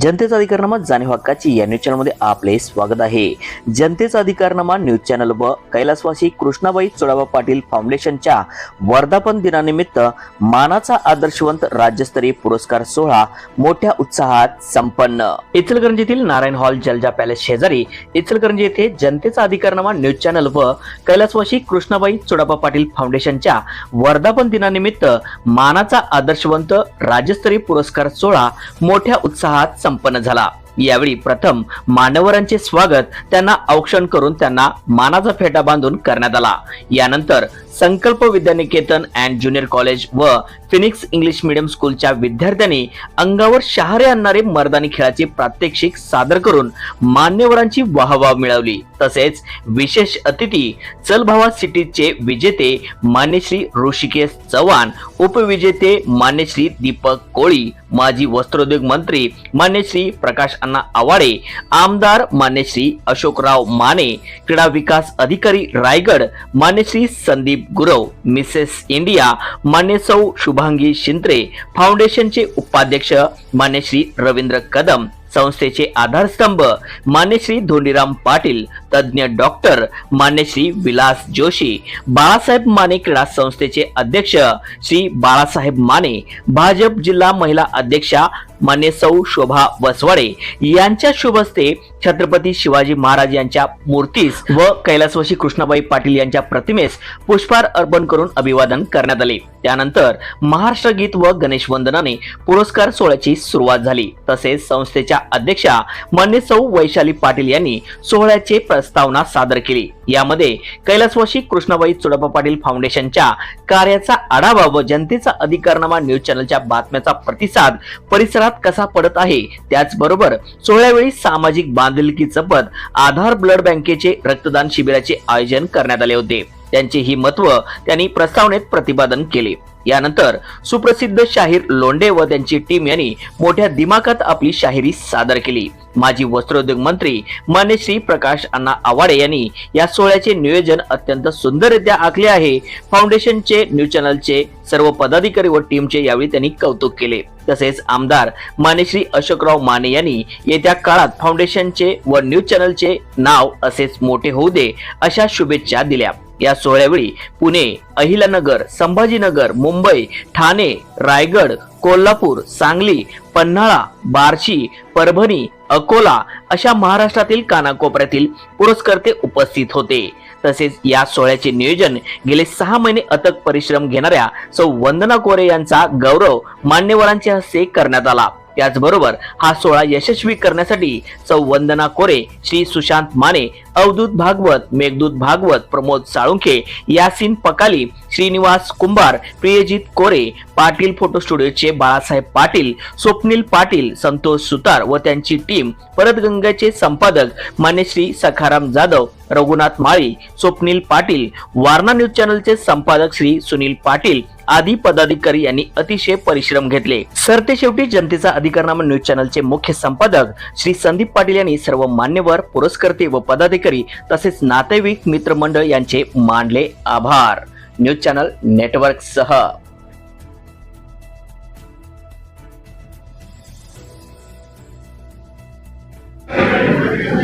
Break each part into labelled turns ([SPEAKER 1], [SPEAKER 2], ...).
[SPEAKER 1] जनतेचा अधिकारनामा जाणीव हक्काची या न्यूज चॅनलमध्ये आपले स्वागत आहे. जनतेचा अधिकारनामा न्यूज चॅनल व कैलासवासी कृष्णाबाई चोडाबा पाटील फाउंडेशनच्या वर्धापन दिनानिमित्त मानाचा आदर्शवंत राज्यस्तरीय पुरस्कार सोहळा मोठ्या उत्साहात संपन्न. इचलकरंजीतील नारायण हॉल जलजा पॅलेस शेजारी इचलकरंजी येथे जनतेचा अधिकारनामा न्यूज चॅनल व कैलासवासी कृष्णाबाई चोडाबा पाटील फाउंडेशनच्या वर्धापन दिनानिमित्त मानाचा आदर्शवंत राज्यस्तरीय पुरस्कार सोहळा मोठ्या उत्साहात संपन्न झाला. यावेळी प्रथम मान्यवरांचे स्वागत त्यांना औक्षण करून त्यांना मानाचा फेटा बांधून करण्यात आला. यानंतर Sankalp Vidyaniketan and junior college व फिनिक्स इंग्लिश मीडियम स्कूलच्या विद्यार्थ्यांनी अंगावर शहारे आणणारे मर्दानी खेळाचे प्रात्यक्षिक सादर करून मान्यवरांची वाहवा मिळवली. तसेच विशेष अतिथी चलभावा सिटीचे विजेते मान्यश्री ऋषिकेश चव्हाण उपविजेते मान्यश्री दीपक कोळी माजी वस्त्रोद्योग मंत्री मान्यश्री प्रकाश अण्णा आवाडे आमदार मान्यश्री अशोकराव माने क्रीडा विकास अधिकारी रायगड मान्यश्री संदीप गुरव मिसेस इंडिया मान्य सौ शुभांगी शिंत्रे फाउंडेशनचे उपाध्यक्ष मान्यश्री रवींद्र कदम संस्थेचे आधारस्तंभ मान्यश्री धोंडीराम पाटील तज्ज्ञ डॉक्टर मान्यश्री विलास जोशी बाळासाहेब माने क्रीडा संस्थेचे अध्यक्ष श्री बाळासाहेब माने भाजप जिल्हा महिला अध्यक्षा मान्य सौ शोभा वसवाडे यांच्या शुभ हस्ते छत्रपती शिवाजी महाराज यांच्या मूर्तीस व कैलासवासी कृष्णाबाई पाटील यांच्या प्रतिमेस पुष्पहार अर्पण करून अभिवादन करण्यात आले. त्यानंतर महाराष्ट्र गीत व गणेश वंदनाने पुरस्कार सोहळ्याची सुरुवात झाली. तसेच संस्थेच्या अध्यक्षा मान्य सौ वैशाली पाटील यांनी सोहळ्याचे प्रस्तावना सादर केली. यामध्ये कैलासवासी कृष्णाबाई चोडप्पा पाटील फाउंडेशनच्या कार्याचा आढावा व जनतेचा अधिकारनामा न्यूज चॅनलच्या बातम्याचा प्रतिसाद परिसरात कसा पडत आहे त्याचबरोबर सोहळ्यावेळी सामाजिक बांधिलकी जपत आधार ब्लड बँकेचे रक्तदान शिबिराचे आयोजन करण्यात आले होते. त्यांचे ही महत्त्व त्यांनी प्रस्तावनेत प्रतिपादन केले. यानंतर सुप्रसिद्ध शाहीर लोंडे व त्यांची टीम यांनी मोठ्या दिमाखात आपली शाहिरी सादर केली. माजी वस्त्रोद्योग मंत्री मान्य श्री प्रकाश अण्णा आवाडे यांनी या सोहळ्याचे नियोजन अत्यंत सुंदररित्या आखले आहे. फाउंडेशनचे न्यूज चॅनलचे सर्व पदाधिकारी व टीमचे यावेळी त्यांनी कौतुक केले. तसेच आमदार मानेश्री अशोकराव माने यांनी येत्या काळात फाउंडेशनचे व न्यूज चॅनलचे नाव असेच मोठे होऊ दे अशा शुभेच्छा दिल्या. या सोहळ्यावेळी पुणे अहिलानगर संभाजीनगर मुंबई ठाणे रायगड कोल्हापूर सांगली पन्हाळा बार्शी परभणी अकोला अशा महाराष्ट्रातील कानाकोपऱ्यातील पुरस्कर्ते उपस्थित होते. तसेच या सोहळ्याचे नियोजन गेले सहा महिने अथक परिश्रम घेणाऱ्या सौ वंदना कोरे यांचा गौरव मान्यवरांच्या हस्ते करण्यात आला. त्याचबरोबर हा सोहळा यशस्वी करण्यासाठी सौ वंदना कोरे श्री सुशांत माने अवधूत भागवत मेघदूत भागवत प्रमोद साळुंखे यासिन पकाली श्रीनिवास कुंभार प्रियजित कोरे पाटील फोटो स्टुडिओचे बाळासाहेब पाटील स्वप्नील पाटील संतोष सुतार व त्यांची टीम परत गंगाचे संपादक मान्य श्री सखाराम जाधव रघुनाथ माळी स्वप्नील पाटील वारणा न्यूज चॅनलचे संपादक श्री सुनील पाटील आदी पदाधिकारी यांनी अतिशय परिश्रम घेतले. सरते शेवटी जनतेचा अधिकारनामा न्यूज चॅनलचे मुख्य संपादक श्री संदीप पाटील यांनी सर्व मान्यवर पुरस्कर्ते व पदाधिकारी तसेच नातेवाईक मित्रमंडळ यांचे मानले आभार. न्यूज चॅनल नेटवर्क सह.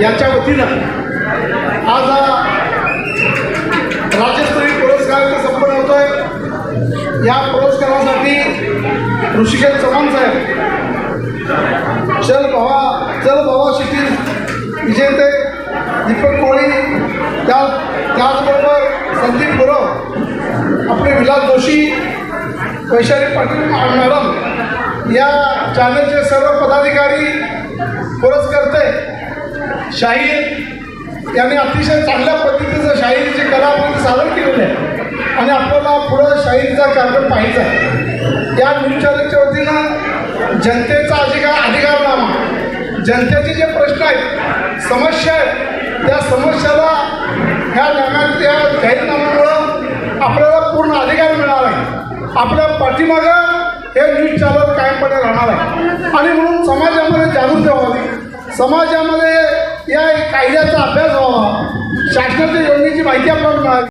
[SPEAKER 2] याच्या वतीनं आज राजस्थान राज्यस्तरीय पुरस्कार इथं संपन्न होतोय या पुरस्कारासाठी ऋषिकेश चव्हाण साहेब चल भावा चल भावा शिटील विजेते दीपक कोळी त्या त्याचबरोबर संदीप गुरव आपले विलास जोशी वैशाली पाटील मॅडम या चॅनलचे सर्व पदाधिकारी पुरस्कर्ते शाहीर यांनी अतिशय चांगल्या पद्धतीचं शाहिरीची कला आपण सादर केलेली आहे. आणि आपल्याला पुढं शाहीरचा कार्यक्रम पाहायचा या न्यूजच्या वतीनं जनतेचा अधिकार अधिकारनामा जनतेचे जे प्रश्न आहेत समस्या आहेत त्या समस्याला ह्या जगात त्या जाहीरनाम्यामुळं आपल्याला पूर्ण अधिकार मिळाला आहे. आपल्या पाठीमागं हे न्यूज चॅनल कायमपणे राहणार आहे. आणि म्हणून समाजामध्ये जागृती व्हावी. समाजामध्ये या कायद्याचा अभ्यास व्हावा. शासनाच्या योजनेची माहिती आपल्याला मिळावी.